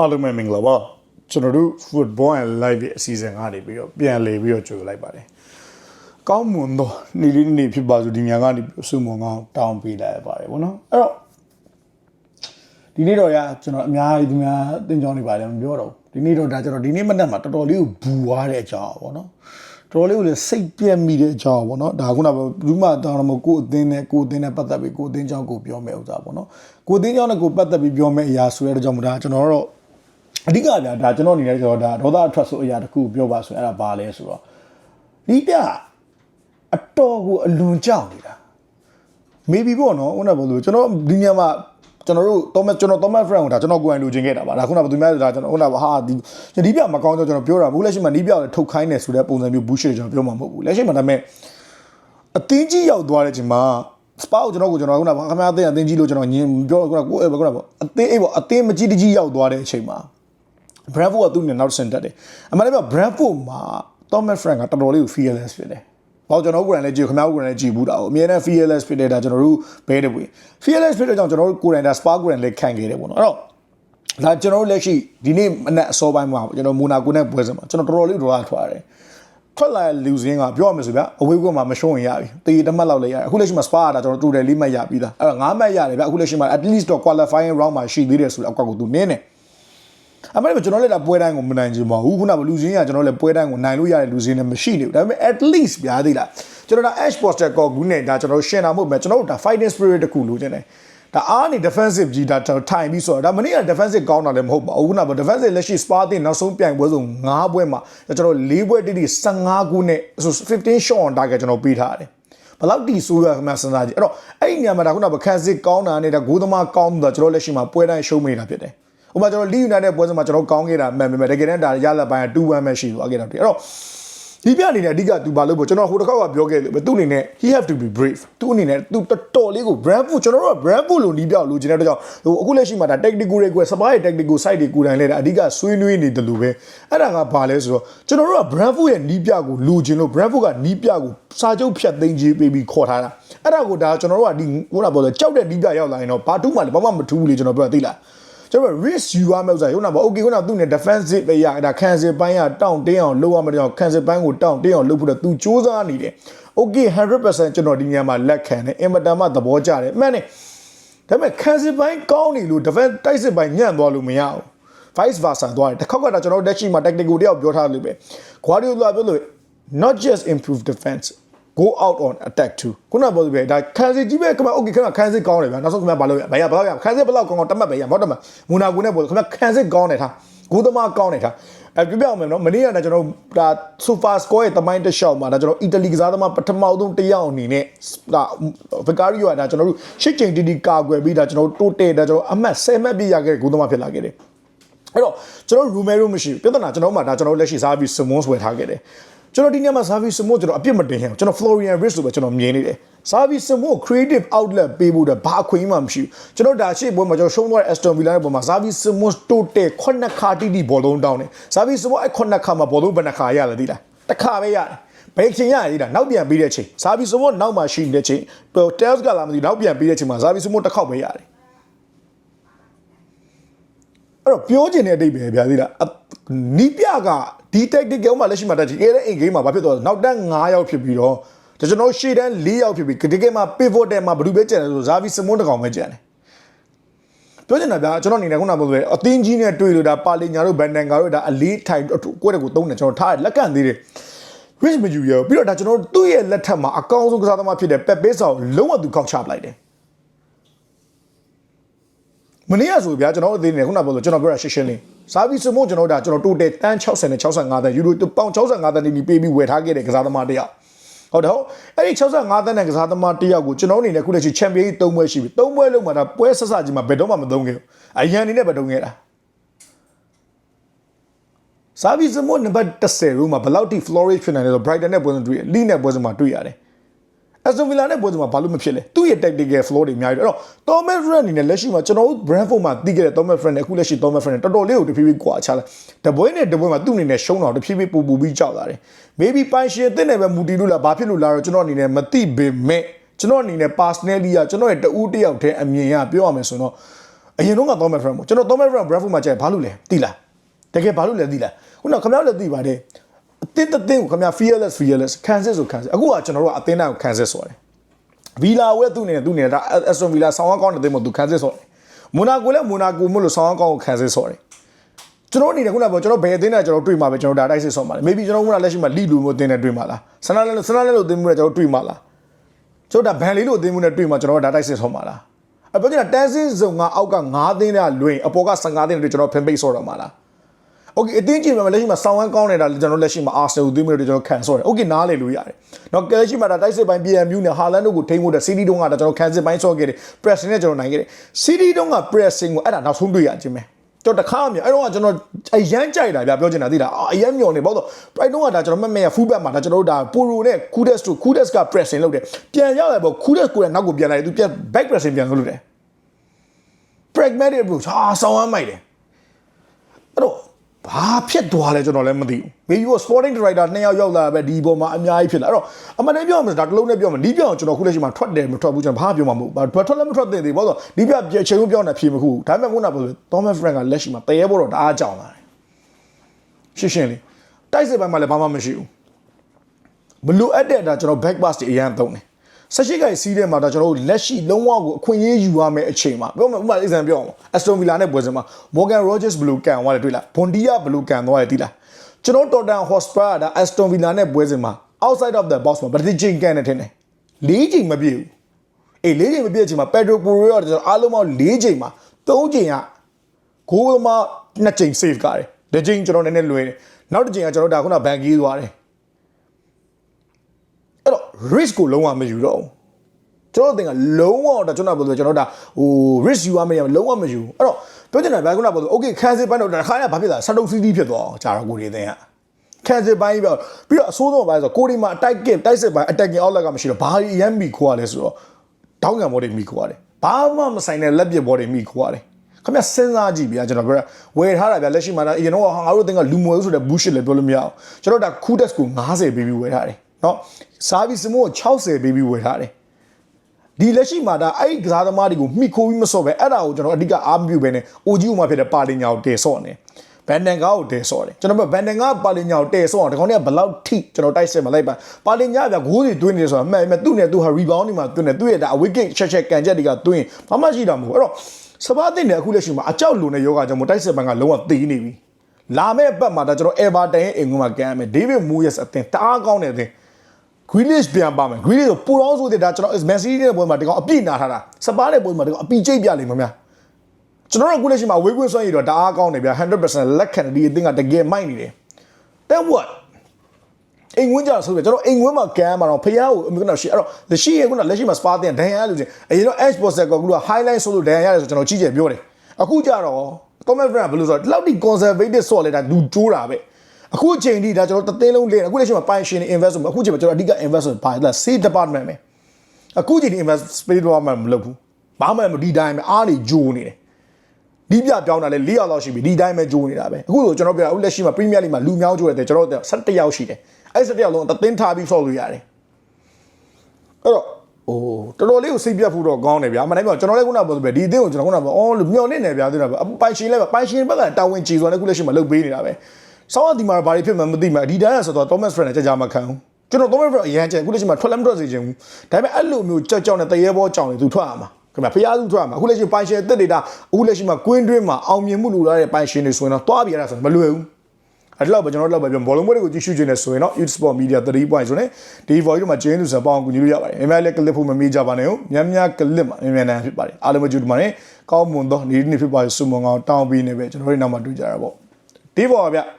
အားလုံးပဲမင်္ဂလာပါကျွန်တော်တို့ football and live ရဲ့အစီအစဉ်ကနေပြီးတော့ပြန်လည်ပြီးတော့ကြိုလိုက်ပါတယ်ကောင်းမွန်သောနေ့လေးနေ့ဖြစ်ပါစို့ဒီမြန်ကနေပြီးဆုမွန်ကောင်းတောင်းပေးလိုက်ရပါတယ်ဗောနော်အဲ့တော့ဒီနေ့တော့ရကျွန်တော်အများကြီးဒီများတင်ကြောင်းနေပါတယ်မပြောတော့ဘူးဒီနေ့တော့ဒါကျွန်တော်ဒီနေ့မနေ့မှာတော်တော်လေးကိုဘူွားတဲ့အကြောင်းဗောနော်တော်တော်လေးကိုလည်းစိတ်ပြက်မိတဲ့အကြောင်းဗောနော်ဒါခုနကဘူးမှတောင်းတော့မကိုအသင်းနဲ့ကိုအသင်းနဲ့ပတ်သက်ပြီးကိုအသင်းကြောင်းကိုပြောမယ်ဥစ္စာဗောနော်ကိုအသင်းကြောင်းနဲ့ကိုပတ်သက်ပြီးပြောမယ်အရာဆိုတဲ့ကြောင့်မို့ဒါကျွန်တော်တို့ အဓိကဗျာဒါကျွန်တော်အနေနဲ့ဆိုတော့ဒါဒေါသအထွက်ဆိုအရာတစ်ခုပြောပါဆိုရင်အဲ့ဒါဘာလဲဆိုတော့ဒီပြအတော်ကိုအလွန်ကြောက်နေတာ maybe ပေါ့နော်ဦးနဲ့ဘယ်လိုကျွန်တော်ဒီညမှာကျွန်တော်တို့ Thomas ကျွန်တော် Thomas friend ကိုဒါကျွန်တော်ကိုယ်တိုင်လူချင်းခဲ့တာပါဒါခုနကဘယ်သူများဒါကျွန်တော်ခုနကဟာဒီဒီပြမကောင်းတော့ကျွန်တော်ပြောတာဘူးလက်ရှိမှာဒီပြကိုထုတ်ခိုင်းနေဆိုတဲ့ပုံစံမျိုး bullshit ကျွန်တော်ပြောမှာမဟုတ်ဘူးလက်ရှိမှာဒါပေမဲ့အတင်းကြီးရောက်သွားတဲ့ချိန်မှာစပါကိုကျွန်တော်ကိုကျွန်တော်ခုနကခမရအတင်းအတင်းကြီးလို့ကျွန်တော်ညင်ပြောခုနကကိုယ်ခုနကပေါ့အတင်းအေးပေါ့အတင်းမကြီးတကြီးရောက်သွားတဲ့အချိန်မှာ Brentford ကသူ့နဲ့နောက်ဆင်တက်တယ်အမှန်တကယ် Brentford မှာ Thomas Frank ကတော်တော်လေးကို fearless ဖြစ်တယ်။ဘာလို့ကျွန်တော်ကိုယ်တိုင်လည်းကြည့်ခင်ဗျားကိုယ်တိုင်လည်းကြည့်ဘူးတာ။အမြဲတမ်း fearless ဖြစ်တဲ့ဒါကျွန်တော်တို့ဘဲတဲ့ပွေ fearless ဖြစ်တဲ့ကြောင့်ကျွန်တော်တို့ကိုယ်တိုင်ဒါ spark ကိုယ်တိုင်လည်းခံခဲ့တယ်ပေါ့နော်။အဲ့တော့ဒါကျွန်တော်တို့လက်ရှိဒီနေ့မနက်အစောပိုင်းမှာကျွန်တော်မိုနာကိုနဲ့ပွဲစမှာကျွန်တော်တော်တော်လေး draw ထွားတယ်။ထွက်လာတဲ့လူစင်းကပြောရမယ်ဆိုဗျာအဝေးကမှမရှုံးရင်ရပြီ။တည်တမှတ်လောက်လည်းရတယ်။အခုလက်ရှိမှာ spa တာကျွန်တော်တူတယ်လေးမှတ်ရပြီးသား။အဲ့တော့9မှတ်ရတယ်ဗျာအခုလက်ရှိမှာ at least တော့ qualifying round မှာရှိသေးတယ်ဆိုတော့အကွက်ကိုသူနင်းတယ်။ အမှန်တကယ်ကျွန်တော်လည်းဒါပွဲတိုင်းကိုမနိုင်ချင်ပါဘူးခုနကလူစင်းကကျွန်တော်လည်းပွဲတိုင်းကိုနိုင်လို့ရတဲ့လူစင်းလည်းမရှိနေဘူးဒါပေမဲ့ at least ပြားသေးလားကျွန်တော်ဒါ Ash Poster ကောဂူးနဲ့ဒါကျွန်တော်ရှင်းတာမဟုတ်ပဲကျွန်တော်တို့ဒါ fighting spirit တခုလိုချင်တယ်ဒါအားနေ defensive ကြီးဒါထိုင်ပြီးဆိုတော့ဒါမနေ့က defensive ကောင်းတာလည်းမဟုတ်ပါဘူးခုနက defensive လက်ရှိ spa တင်နောက်ဆုံးပြိုင်ပွဲဆို9ပွဲမှာကျွန်တော်၄ပွဲတိတိ15ခုနဲ့ဆို15 shot on target ကျွန်တော်ပေးထားတယ်ဘလောက်တီဆိုးရမှစဉ်းစားကြည့်အဲ့တော့အဲ့ဒီနေရာမှာဒါခုနကခန်းစစ်ကောင်းတာနဲ့ဒါဂိုးသမားကောင်းတာကျွန်တော်လက်ရှိမှာပွဲတိုင်းရှုံးနေတာဖြစ်တယ် ဥပမာကျွန်တော် League United ပွဲစဉ်မှာကျွန်တော်ကောင်းခဲ့တာမှန်ပေမဲ့တကယ်တမ်းဒါရလက်ပိုင်းက2-1ပဲရှိသွားခဲ့တာတည်းအဲ့တော့ဒီပြအနေနဲ့အဓိကသူဘာလို့ပေါ့ကျွန်တော်ဟိုတစ်ခါကပြောခဲ့လို့ပဲသူ့အနေနဲ့ he have to be brave သူ့အနေနဲ့သူတော်တော်လေးကို Brentford ကျွန်တော်တို့က Brentford လို့နီးပြောက်လို့ကျွန်တော်တို့ကြောင့်ဟိုအခုလက်ရှိမှာဒါ tactical တွေကိုစပါးရဲ့ tactical side တွေကိုတိုင်လဲတာအဓိကဆွေးနွေးနေတယ်လို့ပဲအဲ့ဒါကဘာလဲဆိုတော့ကျွန်တော်တို့က Brentford ရဲ့နီးပြကိုလိုချင်လို့ Brentford ကနီးပြကိုစာချုပ်ဖြတ်သိမ်းခြင်းပေးပြီးခေါ်ထားတာအဲ့ဒါကိုဒါကျွန်တော်တို့ကဒီဟိုလာပြောလို့ကြောက်တဲ့နီးပြရောက်လာရင်တော့ဘာတူးမှလည်းဘာမှမထူးဘူးလေကျွန်တော်ပြောသိလား ကျွန်တော် risk ယူရမယ်ဥစ္စာရုံနာပေါ့ okay ခုနကသူ့နဲ့ defensive ပဲရဒါခံစစ်ပိုင်းကတောင့်တင်းအောင်လုပ်ရမယ်တော့ခံစစ်ပိုင်းကိုတောင့်တင်းအောင်လုပ်ဖို့တော့သူစူးစမ်းနေတယ် okay 100%ကျွန်တော်ဒီညမှာလက်ခံတယ်အင်မတန်မှသဘောကျတယ်မှန်တယ်ဒါပေမဲ့ခံစစ်ပိုင်းကောင်းနေလို့ defense တိုက်စစ်ပိုင်းညံ့သွားလို့မရဘူး vice versa သွားတယ်တစ်ခေါက်ကဒါကျွန်တော်တို့တက်ရှိမှာ tactical တယောက်ပြောထားလို့ပဲ Guardiola ပြောလို့ not just improve defense go out on attack too ခုနကပြောပြဒါခံစစ်ကြီးပဲခင်ဗျ okay ခင်ဗျခံစစ်ကောင်းတယ်ဗျာနောက်ဆုံးခင်ဗျဘာလို့ရဘာရဘာလို့ရခံစစ်ဘယ်လောက်ကောင်းကောင်းတတ်မှတ်ပဲရမဟုတ်တယ်မမူနာကူနဲ့ပြောခင်ဗျခံစစ်ကောင်းတယ်ထားဂိုးသမားကောင်းတယ်ထားအဲပြပြအောင်မယ်နော်မနေ့ကလည်းကျွန်တော်ဒါ super score ရဲ့တမိုင်းတစ်လျှောက်မှာဒါကျွန်တော်အီတလီကစားသမားပထမဆုံးတစ်ယောက်အနေနဲ့ဒါဗကာရီယိုကဒါကျွန်တော်တို့ရှစ်ချိန်တီတီကာကွယ်ပြီးဒါကျွန်တော်တို့တိုးတယ်ဒါကျွန်တော်အမှတ်10မှတ်ပြရခဲ့တဲ့ဂိုးသမားဖြစ်လာခဲ့တယ်အဲ့တော့ကျွန်တော်ရူမဲရိုမရှိဘူးပြဿနာကျွန်တော်မှဒါကျွန်တော်လက်ရှိစားပြီးစမွန်စ်ဝယ်ထားခဲ့တယ် ကျွန်တော်ဒီနေ့မှာ service စမို့ကျွန်တော်အပြစ်မတင်ရအောင်ကျွန်တော် Florian Rich လို့ပဲကျွန်တော်မြင်နေတယ် service စမို့ creative outlet ပေးဖို့တော့ဘာအခွင့်အရေးမှမရှိဘူးကျွန်တော်ဒါရှေ့ပွဲမှာကျွန်တော်ရှုံးသွားတဲ့ Aston Villa ရဲ့ပုံမှာ service စမို့ total ခုနှစ်ခါတိတိဘောလုံးတောင်းတယ် service စမို့အဲ့ခုနှစ်ခါမှာဘောလုံးဘယ်နှခါရလဲသိလားတစ်ခါပဲရတယ်ဘယ်ချိန်ရရည်လားနောက်ပြန်ပြီးတဲ့ချိန် service စမို့နောက်မှရှိနေတဲ့ချိန် Tels ကလာမသိနောက်ပြန်ပြီးတဲ့ချိန်မှာ service စမို့တစ်ခေါက်ပဲရတယ်အဲ့တော့ပြောချင်တဲ့အတိတ်ပဲဗျာသိလားနီးပြက ဒီ tactical မှာလက်ရှိမှာတက်ကြည့်အဲ့ဒါ in game မှာဘာဖြစ်သွားလဲနောက်တန်း9ယောက်ဖြစ်ပြီးတော့ကျွန်တော်ရှေ့တန်း4ယောက်ဖြစ်ပြီးဒီ game မှာ pivot တဲ့မှာဘယ်သူပဲကျန်တယ်ဆိုဇာဗီစမွန်တကောင်ပဲကျန်တယ်ပြောချင်တာဗျာကျွန်တော်အနေနဲ့ခုနကပြောလို့အသင်းကြီးနဲ့တွေ့လို့ဒါပါလင်ညာတို့ဘန်ဒန်ကာတို့ဒါအလေးထိုင်ကိုယ့်တက်ကိုသုံးတယ်ကျွန်တော်ထားလက်ကန်သေးတယ် risk မယူရဘူးပြီးတော့ဒါကျွန်တော်သူ့ရဲ့လက်ထက်မှာအကောင်းဆုံးကစားသမားဖြစ်တဲ့ပက်ပေးဆောင်လုံးဝသူကောက်ချပလိုက်တယ်မနေ့ကဆိုဗျာကျွန်တော်အသေးနေခုနကပြောလို့ကျွန်တော်ပြောတာရှင်းရှင်းလေး စာဗီစမို့ကျွန်တော်ဒါကျွန်တော်တိုတယ်တန်း60နဲ့65တန်းယူရိုပေါင်65တန်းနေပြီးပေးပြီးဝယ်ထားခဲ့တဲ့ကစားသမားတယောက်ဟုတ်တယ်ဟုတ်အဲ့ဒီ65တန်းနဲ့ကစားသမားတယောက်ကိုကျွန်တော်အနေနဲ့ခုလက်ရှိချန်ပီယံကြီး3ပွဲရှိပြီ3ပွဲလုံးမှာဒါပွဲဆက်ဆက်ကြီးမှာဘယ်တော့မှမသုံးခဲ့ဘူးအရန်နေနဲ့ပဲသုံးခဲ့တာစာဗီစမို့နံပါတ်10ရူမှာဘယ်လောက်ထိ flourish ဖြစ်နိုင်လဲဆို Brighton နဲ့ပွဲစဉ်တွေ့ရ Lee နဲ့ပွဲစဉ်မှာတွေ့ရတယ် အက်စတိုဗီလာနဲ့ပွဲစဉ်မှာဘာလို့မဖြစ်လဲသူ့ရဲ့ tactical flow တွေအများကြီးတယ်အဲ့တော့ Thomas Frank အနေနဲ့လက်ရှိမှာကျွန်တော်တို့ Brentford မှာတီးခဲ့တဲ့ Thomas Frank နဲ့အခုလက်ရှိ Thomas Frank နဲ့တော်တော်လေးကိုတဖြည်းဖြည်းကွာချလာတပွဲနဲ့တပွဲမှာသူ့အနေနဲ့ရှုံးတော့တဖြည်းဖြည်းပူပူပြီးကြောက်လာတယ် maybe ပိုင်ရှင်အသစ်နဲ့ပဲမူတည်လို့လားဘာဖြစ်လို့လားတော့ကျွန်တော်အနေနဲ့မသိပေမဲ့ကျွန်တော်အနေနဲ့ personally ကကျွန်တော်ရဲ့တဦးတစ်ယောက်တည်းအမြင်ရပြောရမယ်ဆိုတော့အရင်တော့က Thomas Frank ပေါ့ကျွန်တော် Thomas Frank Bradford မှာကြာဘာလို့လဲသိလားတကယ်ဘာလို့လဲသိလားခုနကခင်ဗျားလည်းသိပါတယ် အတင်းတစ်တင်းကိုခင်ဗျာ fearless fearless ခံစစ်ဆိုခံစစ်အခုကကျွန်တော်တို့ကအတင်းတိုင်းကိုခံစစ်ဆိုတယ်ဗီလာဝဲသူ့နေသူ့နေတာအက်စတွန်ဗီလာဆောင်းကောင်းတဲ့တင်းမို့သူခံစစ်ဆိုတယ်မိုနာကိုလည်းမိုနာကိုမို့လို့ဆောင်းကောင်းကိုခံစစ်ဆိုတယ်ကျွန်တော်အနေနဲ့ခုနကပြောကျွန်တော်ဘယ်အသင်းနဲ့ကျွန်တော်တွေ့မှာပဲကျွန်တော်ဒါတိုက်စစ်ဆောမှာလေ maybe ကျွန်တော်ခုနလက်ရှိမှာလီလူမျိုးအသင်းနဲ့တွေ့မှာလားဆနာလဲဆနာလဲလို့အသင်းမျိုးနဲ့ကျွန်တော်တွေ့မှာလားကျွန်တော်ဒါဘန်လေးလို့အသင်းမျိုးနဲ့တွေ့မှာကျွန်တော်ဒါတိုက်စစ်ဆောမှာလားအပြောချင်တာတန်းစင်းစုံကအောက်က9သင်းနဲ့လွင်အပေါ်က15သင်းတွေကျွန်တော်ဖင်ပိတ်ဆောတော့မှာလား โอเคအတင်းကြည့်မှာလက်ရှိမှာဆောင်းဝမ်းကောင်းနေတာကျွန်တော်လက်ရှိမှာအာဆနယ်ကိုသင်းမျိုးတွေကျွန်တော်ခံဆောတယ်โอเคနားလေလို့ရတယ်เนาะကဲလက်ရှိမှာဒါတိုက်စစ်ပိုင်း PMU နဲ့ဟာလန်တို့ကိုထိန်းဖို့တဲ့ CD တုံးကဒါကျွန်တော်ခံစစ်ပိုင်းဆော့ခဲ့တယ် pressing နဲ့ကျွန်တော်နိုင်ခဲ့တယ် CD တုံးက pressing ကိုအဲ့ဒါနောက်ဆုံးတွေ့ရခြင်းပဲကျွန်တော်တခါမြအဲ့တော့ကကျွန်တော်အရန်ကြိုက်တာဗျပြောချင်တာသိလားအရန်မျောနေပေါ့တော့ pride တုံးကဒါကျွန်တော်မက်မဲ full back မှာဒါကျွန်တော်တို့ဒါ poro နဲ့ kudes တို့ kudes က pressing လုပ်တယ်ပြန်ရောက်လာပေါ့ kudes ကိုလည်းနောက်ကိုပြန်လာတယ်သူပြန် back pressing ပြန်လုပ်တယ် pragmatic approach ဟာဆောင်းဝမ်းမိုက်တယ်အဲ့တော့ ဘာဖြစ်သွားလဲကျွန်တော်လည်းမသိဘူး maybe က sporting director နှစ်ယောက်ရောက်လာပဲဒီပေါ်မှာအများကြီးဖြစ်လာအဲ့တော့အမှန်တမ်းပြောမှဒါတစ်လုံးနဲ့ပြောမှဒီပြောင်းကျွန်တော်ခုလက်ရှိမှာထွက်တယ်မထွက်ဘူးကျွန်တော်ဘာပြောမှမဟုတ်ဘူးဘာထွက်လည်းမထွက်သင့်သေးဘူးဆိုတော့ဒီပြချိန်လုံးပြောနေဖြေမခုဒါပေမဲ့ခုနကပြောလို့ Thomas Frank ကလက်ရှိမှာတရေဘောတော့တအားကြောင်လာတယ်ရှင်းရှင်းလေးတိုက်စစ်ပိုင်းမှာလည်းဘာမှမရှိဘူးမလိုအပ်တဲ့ဒါကျွန်တော် back pass တွေအရန်သုံးတယ် ဆက်ရှိကစီးတဲ့မှာဒါကျွန်တော်တို့လက်ရှိလုံးဝကိုအခွင့်အရေးယူရမယ့်အချိန်မှာပြောမယ်ဥပမာ example ပြောအောင် Aston Villa နဲ့ပွဲစဉ်မှာ Morgan Rogers ဘယ်လိုကန်သွားလဲတွေ့လား Bondia ဘယ်လိုကန်သွားလဲသိလားကျွန်တော် Tottenham Hotspur ကဒါ Aston Villa နဲ့ပွဲစဉ်မှာ outside of the box မှာဗတိချင်းကန်နေတယ်ထင်တယ်၄ချိန်မပြည့်ဘူးအေး၄ချိန်မပြည့်ချိန်မှာ Pedro Porro ကကျွန်တော်အားလုံးပေါင်း၄ချိန်မှာ၃ချိန်ကဂိုးသမားနှစ်ချိန် save ကားတယ်တစ်ချိန်ကျွန်တော်နည်းနည်းလွယ်တယ်နောက်တစ်ချိန်ကကျွန်တော်ဒါခုနဘန်ကီးသွားတယ်အဲ့တော့ risk ကိုလုံးဝမယူတော့ဘူးကျွန်တော်တင်ကလုံးဝတော့ကျွန်တော်ပြောလို့ကျွန်တော်ဒါဟို risk ယူရမယ်လုံးဝမယူအဲ့တော့ပြောချင်တာဗျာခုနကပြောလို့ okay ခံစစ်ပိုင်းတော့တခါရဘာဖြစ်လာစတုပ်စီးစီးဖြစ်သွားအောင်ဂျာတော့ကိုတွေတင်ကခံစစ်ပိုင်းပြောပြီးတော့အဆိုးဆုံးပိုင်းဆိုကိုဒီမှာ attack game တိုက်စစ်ပိုင်း attacking outlet ကမရှိတော့ဘာရမ်းမိခိုးရလဲဆိုတော့တောင်းငံဘောတွေမိခိုးရတယ်ဘာမှမဆိုင်တဲ့လက်ပစ်ဘောတွေမိခိုးရတယ်ခင်ဗျစဉ်းစားကြည့်ဗျာကျွန်တော်ပြောဝယ်ထားတာဗျာလက်ရှိမှာဒါအရင်တော့ဟာငါတို့တင်ကလူမွေဆိုတဲ့ bullshit လည်းပြောလို့မရအောင်ကျွန်တော်ဒါ kudes ကို90ပေးပြီးဝယ်ထားတယ် เนาะ service မို့60ပေးပြီးဝယ်ထားတယ်ဒီလက်ရှိမှာဒါအဲ့ဒီကစားသမားတွေကိုမိခိုးပြီးမစော့ပဲအဲ့ဒါကိုကျွန်တော်အဓိကအားမပြုပဲနဲ့ OG ဥမှာဖြစ်တဲ့ပါလင်ညာကိုတည်ဆော့နေဘန်ဒန်ကာကိုတည်ဆော့တယ်ကျွန်တော်ဘန်ဒန်ကာပါလင်ညာကိုတည်ဆော့အောင်ဒီကောင်တွေကဘယ်လောက်ထိကျွန်တော်တိုက်စစ်မလိုက်ပါပါလင်ညာကဂိုးတွေတွင်းနေဆိုတာမှန်မှန်သူ့နဲ့သူ့ဟာ rebound တွေမှာတွင်းနေသူ့ရဲ့ဒါ wicket ချက်ချက်ကန်ချက်တွေကတွင်းဘာမှရှိတာမဟုတ်အဲ့တော့စပါးတင်တဲ့အခုလက်ရှိမှာအကြောက်လုံတဲ့ယောဂကြောင့်မို့တိုက်စစ်ဘန်ကလုံးဝတည်နေပြီလာမယ့်ဘက်မှာဒါကျွန်တော် Everton ရဲ့အိမ်ကမှာကန်ရမယ် David Moyes အသင်တအားကောင်းတဲ့အသင် Grealish ပြန်ပါမယ် Grealish ကိုပူအောင်ဆိုတဲ့ဒါကျွန်တော် Messi ရဲ့ပွဲမှာဒီကောင်အပြည့်နာထားတာစပါးတဲ့ပွဲမှာဒီကောင်အပြည့်ကျိတ်ပြလိမ့်မယ်များကျွန်တော်တို့အခုလက်ရှိမှာဝေးကွင်းစွမ်းရည်တော့တအားကောင်းတယ်ဗျာ100%လက်ခံတယ်ဒီအသင်းကတကယ်မိုက်နေတယ် then what အိမ်ဝင်းကြဆိုပြကျွန်တော်အိမ်ဝင်းမှာကန်မှာတော့ဖျားကိုအမေကတော့ရှိအဲ့တော့လက်ရှိရဲ့ခုနလက်ရှိမှာစပါတင်ဒန်ရလို့ချင်းအရင်တော့ Edge Poster ကကလူက highlight ဆိုလို့ဒန်ရတယ်ဆိုကျွန်တော်ကြီးကျယ်ပြောတယ်အခုကြတော့ Thomas Frank ဘယ်လိုဆိုတော့ဒီလောက်ထိ conservative ဆော့လဲတာလူတိုးတာပဲ အခုအချိန်ထိဒါကျွန်တော်တသိန်းလုံးလေးအခုလက်ရှိမှာ pension invest ဆိုအခုချိန်မှာကျွန်တော်အဓိက invest ဆိုပါလား state department ပဲအခုချိန်ဒီ invest state department မလုပ်ဘူးဘာမှမဒီတိုင်းပဲအားနေဂျိုးနေတယ်ဒီပြပြောင်းတာလဲ၄ရောက်လောက်ရှိပြီဒီတိုင်းပဲဂျိုးနေတာပဲအခုဆိုကျွန်တော်ပြောအခုလက်ရှိမှာ Premier League မှာလူများဂျိုးရတယ်ကျွန်တော်17ယောက်ရှိတယ်အဲ့17ယောက်လုံးတသိန်းထားပြီးဆော့လို့ရတယ်အဲ့တော့အိုးတော်တော်လေးကိုစိတ်ပြတ်ဖို့တော့ကောင်းတယ်ဗျာမနိုင်ပြောကျွန်တော်လည်းခုနကပြောသလိုပဲဒီအသင်းကိုကျွန်တော်ခုနကပြောအော်လို့မျောနေတယ်ဗျာသိတာပဲပိုင်ရှင်လည်းပိုင်ရှင်ဘက်ကတာဝန်ကြည်စွာနဲ့ခုလက်ရှိမှာလုပ်ပေးနေတာပဲ ဆောင်းအဒီမှာဘာတွေဖြစ်မှမသိမှဒီတိုင်းဆိုတော့ Thomas Friend နဲ့ကြာကြာမခံဘူးကျွန်တော် Thomas Friend အရန်ကျန်ခုလက်ရှိမှာထွက်လည်းမထွက်စေချင်ဘူးဒါပေမဲ့အဲ့လိုမျိုးကြောက်ကြောက်နဲ့တရေဘောကြောင်နေသူထွက်ရမှာခင်ဗျာဖျားစုထွက်ရမှာအခုလက်ရှိပိုင်ရှင်တက်နေတာအခုလက်ရှိမှာကွင်းတွင်းမှာအောင်မြင်မှုလူလာတဲ့ပိုင်ရှင်တွေဆိုရင်တော့တွားပြရတာဆိုမလွယ်ဘူးအဲ့တော့ပဲကျွန်တော်တို့တော့ပဲပြောဘောလုံးပွဲတွေကိုကြည့်ရှုခြင်းနဲ့ဆိုရင်တော့ Youth Sport Media 3 point ဆိုနေဒီ voice တို့မှာ Jane သူစံပေါအောင်ကူညီလို့ရပါတယ်။အများလည်း clip ဖို့မမေ့ကြပါနဲ့။ညံ့ညံ့ clip မှာအများနဲ့ဖြစ်ပါတယ်။အားလုံးပဲကြည့်ဒီမှာနဲ့ကောင်းမွန်သောနေ့နေ့ဖြစ်ပါစေဆုမွန်ကောင်းတောင်းပေးနေပဲကျွန်တော်တို့နောက်မှတွေ့ကြတာပေါ့။ဒီပေါ်ပါဗျ။